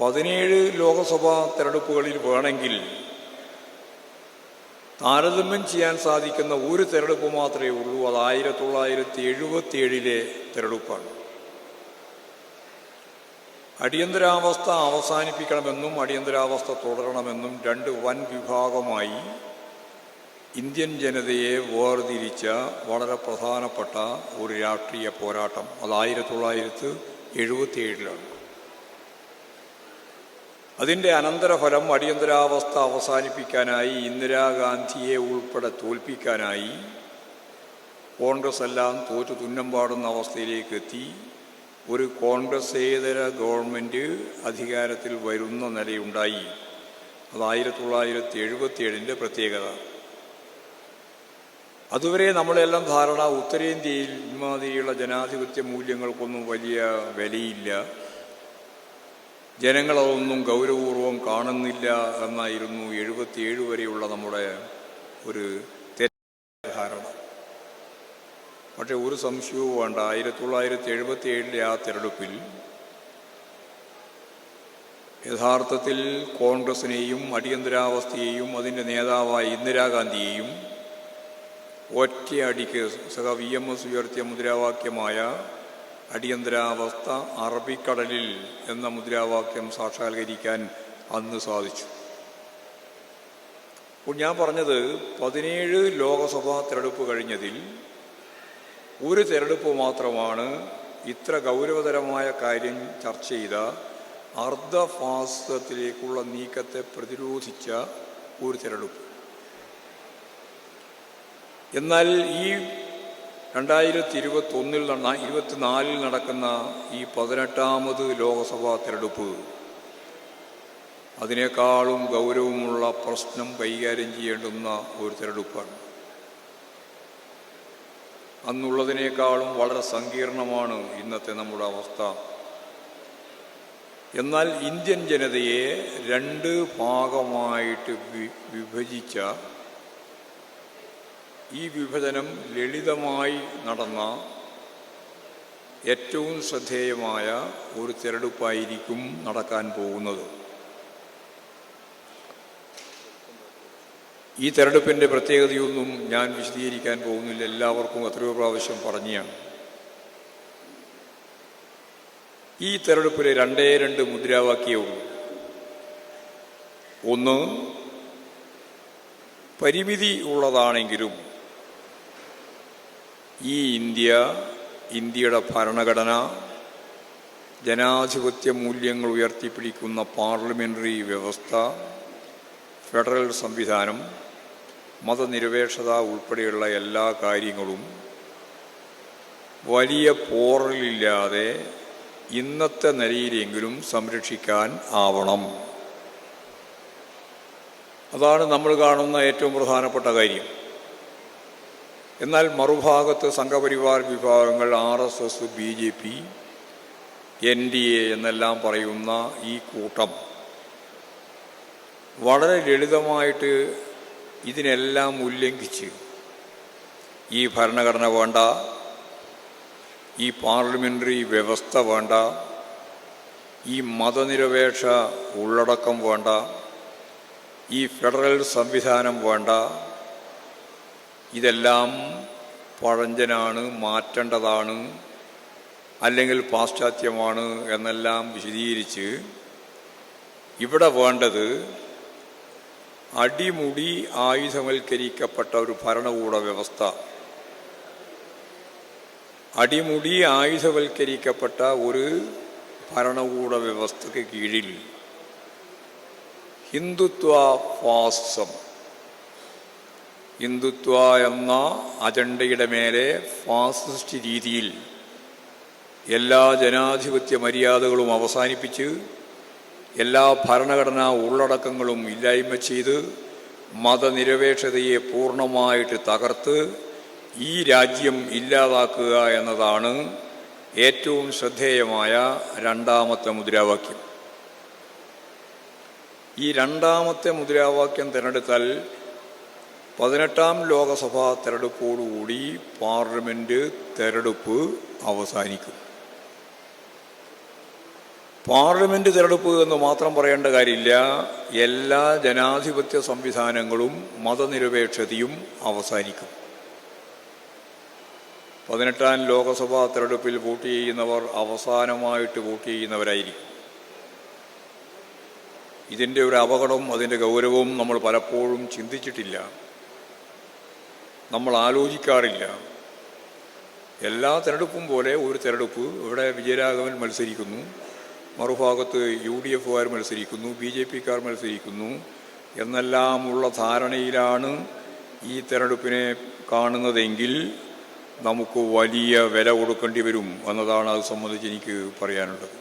പതിനേഴ് ലോകസഭാ തെരഞ്ഞെടുപ്പുകളിൽ വേണമെങ്കിൽ താരതമ്യം ചെയ്യാൻ സാധിക്കുന്ന ഒരു തെരഞ്ഞെടുപ്പ് മാത്രമേ ഉള്ളൂ. അത് ആയിരത്തി തൊള്ളായിരത്തി എഴുപത്തി ഏഴിലെ തെരഞ്ഞെടുപ്പാണ്. അടിയന്തരാവസ്ഥ അവസാനിപ്പിക്കണമെന്നും അടിയന്തരാവസ്ഥ തുടരണമെന്നും രണ്ട് വൻ വിഭാഗമായി ഇന്ത്യൻ ജനതയെ വേർതിരിച്ച വളരെ പ്രധാനപ്പെട്ട ഒരു രാഷ്ട്രീയ പോരാട്ടം. അത് ആയിരത്തി തൊള്ളായിരത്തി എഴുപത്തി ഏഴിലാണ് അതിന്റെ അനന്തരഫലം അടിയന്തരാവസ്ഥ അവസാനിപ്പിക്കാനായി ഇന്ദിരാഗാന്ധിയെ ഉൾപ്പെടെ തോൽപ്പിക്കാനായി കോൺഗ്രസ് എല്ലാം തോറ്റു തുന്നം പാടുന്ന അവസ്ഥയിലേക്ക് എത്തി. ഒരു കോൺഗ്രസേതര ഗവൺമെന്റ് അധികാരത്തിൽ വരുന്ന നിലയുണ്ടായി. അത് ആയിരത്തി തൊള്ളായിരത്തി എഴുപത്തി ഏഴിന്റെ പ്രത്യേകത. അതുവരെ നമ്മളെല്ലാം ധാരണ ഉത്തരേന്ത്യയിൽ ഇമാതിരിയുള്ള ജനാധിപത്യ മൂല്യങ്ങൾക്കൊന്നും വലിയ വിലയില്ല. ജനങ്ങളതൊന്നും ഗൗരവപൂർവം കാണുന്നില്ല എന്നായിരുന്നു എഴുപത്തിയേഴ് വരെയുള്ള നമ്മുടെ ഒരു ധാരണ പക്ഷെ ഒരു സംശയവും വേണ്ട. ആയിരത്തി തൊള്ളായിരത്തി എഴുപത്തി ഏഴിലെ ആ തെരഞ്ഞെടുപ്പിൽ യഥാർത്ഥത്തിൽ കോൺഗ്രസിനെയും അടിയന്തരാവസ്ഥയെയും അതിന്റെ നേതാവായ ഇന്ദിരാഗാന്ധിയെയും ഒറ്റയടിക്ക് സഹ വി എം എസ് ഉയർത്തിയ മുദ്രാവാക്യമായ അടിയന്തരാവസ്ഥ അറബിക്കടലിൽ എന്ന മുദ്രാവാക്യം സാക്ഷാത്കരിക്കാൻ അന്ന് സാധിച്ചു. അപ്പോൾ ഞാൻ പറഞ്ഞത് പതിനേഴ് ലോകസഭാ തെരഞ്ഞെടുപ്പ് കഴിഞ്ഞതിൽ ഒരു തെരഞ്ഞെടുപ്പ് മാത്രമാണ് ഇത്ര ഗൗരവതരമായ കാര്യം ചർച്ച ചെയ്ത അർദ്ധഫാസത്തിലേക്കുള്ള നീക്കത്തെ പ്രതിരോധിച്ച ഒരു തെരഞ്ഞെടുപ്പ്. എന്നാൽ ഈ രണ്ടായിരത്തി ഇരുപത്തി ഒന്നിൽ നടന്ന ഇരുപത്തിനാലിൽ നടക്കുന്ന ഈ പതിനെട്ടാമത് ലോകസഭാ തിരഞ്ഞെടുപ്പ് അതിനേക്കാളും ഗൗരവമുള്ള പ്രശ്നം കൈകാര്യം ചെയ്യേണ്ടുന്ന ഒരു തിരഞ്ഞെടുപ്പാണ്. അന്നുള്ളതിനേക്കാളും വളരെ സങ്കീർണമാണ് ഇന്നത്തെ നമ്മുടെ അവസ്ഥ. എന്നാൽ ഇന്ത്യൻ ജനതയെ രണ്ട് ഭാഗമായിട്ട് വിഭജിച്ച ഈ വിഭജനം ലളിതമായി നടന്ന ഏറ്റവും ശ്രദ്ധേയമായ ഒരു തിരഞ്ഞെടുപ്പായിരിക്കും നടക്കാൻ പോകുന്നത്. ഈ തിരഞ്ഞെടുപ്പിന്റെ പ്രത്യേകതയൊന്നും ഞാൻ വിശദീകരിക്കാൻ പോകുന്നില്ല. എല്ലാവർക്കും എത്രയോ പ്രാവശ്യം പറഞ്ഞാണ് ഈ തിരഞ്ഞെടുപ്പിൽ രണ്ടേ രണ്ട് മുദ്രാവാക്യവും ഒന്ന് പരിമിതി ഉള്ളതാണെങ്കിലും ഈ ഇന്ത്യ ഇന്ത്യയുടെ ഭരണഘടന ജനാധിപത്യ മൂല്യങ്ങൾ ഉയർത്തിപ്പിടിക്കുന്ന പാർലമെന്ററി വ്യവസ്ഥ ഫെഡറൽ സംവിധാനം മതനിരപേക്ഷത ഉൾപ്പെടെയുള്ള എല്ലാ കാര്യങ്ങളും വലിയ പോറലില്ലാതെ ഇന്നത്തെ നിലയിലെങ്കിലും സംരക്ഷിക്കാൻ ആവണം. അതാണ് നമ്മൾ കാണുന്ന ഏറ്റവും പ്രധാനപ്പെട്ട കാര്യം. എന്നാൽ മറുഭാഗത്ത് സംഘപരിവാർ വിഭാഗങ്ങൾ R S S B J P N D A എന്നെല്ലാം പറയുന്ന ഈ കൂട്ടം വളരെ ലളിതമായിട്ട് ഇതിനെല്ലാം ഉല്ലംഘിച്ച് ഈ ഭരണഘടന വേണ്ട ഈ പാർലമെന്ററി വ്യവസ്ഥ വേണ്ട ഈ മതനിരപേക്ഷ ഉള്ളടക്കം വേണ്ട ഈ ഫെഡറൽ സംവിധാനം വേണ്ട ഇതെല്ലാം പഴഞ്ചനാണ് മാറ്റേണ്ടതാണ് അല്ലെങ്കിൽ പാശ്ചാത്യമാണ് എന്നെല്ലാം വിശദീകരിച്ച് ഇവിടെ വേണ്ടത് അടിമുടി ആയുധവൽക്കരിക്കപ്പെട്ട ഒരു ഭരണകൂട വ്യവസ്ഥ. അടിമുടി ആയുധവൽക്കരിക്കപ്പെട്ട ഒരു ഭരണകൂട വ്യവസ്ഥയ്ക്ക് കീഴിൽ ഹിന്ദുത്വ ഫാസിസം ഹിന്ദുത്വ എന്ന അജണ്ടയുടെ മേലെ ഫാസിസ്റ്റ് രീതിയിൽ എല്ലാ ജനാധിപത്യ മര്യാദകളും അവസാനിപ്പിച്ച് എല്ലാ ഭരണഘടനാ ഉള്ളടക്കങ്ങളും ഇല്ലായ്മ ചെയ്ത് മതനിരപേക്ഷതയെ പൂർണമായിട്ട് തകർത്ത് ഈ രാജ്യം ഇല്ലാതാക്കുക എന്നതാണ് ഏറ്റവും ശ്രദ്ധേയമായ രണ്ടാമത്തെ മുദ്രാവാക്യം. ഈ രണ്ടാമത്തെ മുദ്രാവാക്യം തിരഞ്ഞെടുത്താൽ പതിനെട്ടാം ലോകസഭാ തെരഞ്ഞെടുപ്പോടുകൂടി പാർലമെന്റ് തെരഞ്ഞെടുപ്പ് അവസാനിക്കും. പാർലമെന്റ് തിരഞ്ഞെടുപ്പ് എന്ന് മാത്രം പറയേണ്ട കാര്യമില്ല. എല്ലാ ജനാധിപത്യ സംവിധാനങ്ങളും മതനിരപേക്ഷതയും അവസാനിക്കും. പതിനെട്ടാം ലോകസഭാ തെരഞ്ഞെടുപ്പിൽ വോട്ട് ചെയ്യുന്നവർ അവസാനമായിട്ട് വോട്ട് ചെയ്യുന്നവരായിരിക്കും. ഇതിന്റെ ഒരു അപകടം അതിന്റെ ഗൗരവവും നമ്മൾ പലപ്പോഴും ചിന്തിച്ചിട്ടില്ല. നമ്മൾ ആലോചിക്കാറില്ല. എല്ലാ തിരഞ്ഞെടുപ്പും പോലെ ഒരു തിരഞ്ഞെടുപ്പ് ഇവിടെ വിജയരാഘവൻ മത്സരിക്കുന്നു. മറുഭാഗത്ത് യു ഡി എഫുകാർ മത്സരിക്കുന്നു ബി ജെ പിക്കാർ മത്സരിക്കുന്നു. എന്നെല്ലാമുള്ള ധാരണയിലാണ് ഈ തിരഞ്ഞെടുപ്പിനെ കാണുന്നതെങ്കിൽ നമുക്ക് വലിയ വില കൊടുക്കേണ്ടി വരും എന്നതാണ് അത് സംബന്ധിച്ച് എനിക്ക് പറയാനുള്ളത്.